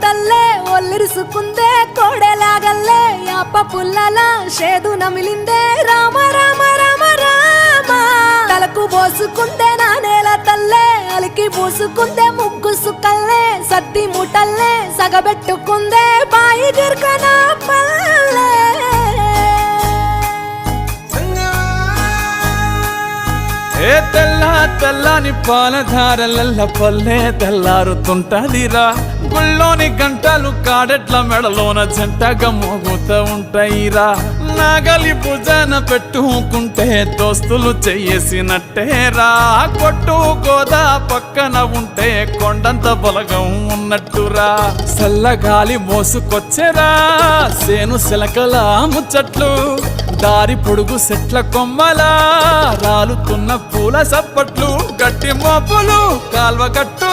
తల్లే ఒల్లిరుసుకుందే కోడెలాగల్లే యాప పుల్లల షేదు నమిలిందే. రామ రామ రామ రామ. తలకు పోసుకుందే నా నేల తల్లే అలికి పూసుకుందే ముగ్గు సుకల్లే సత్తి ముటల్లే సగబెట్టుకుందే బాయి గిర్కన పల్లె. ఏ తెల్ల తెల్లని పాలధారలల్ల పల్లె తెల్లారుతుంటదిరా. గుళ్ళోని గంటలు కాడెట్ల మెడలోన జంటగా మోగుతూ ఉంటాయిరా. నాగలి భుజాన పెట్టుకుంటే దోస్తులు చెయ్యేసినట్టేరా కొట్టు గోదా పక్కన ఉంటే కొండంత బలగం ఉన్నట్టురా. చల్లగాలి మోసుకొచ్చేరా. సేను శిలకల ముచ్చట్లు దారి పొడుగు సెట్ల కొమ్మలా. రాలుతున్న పూల సప్పట్లు గట్టి మోపులు కాల్వ కట్టులు.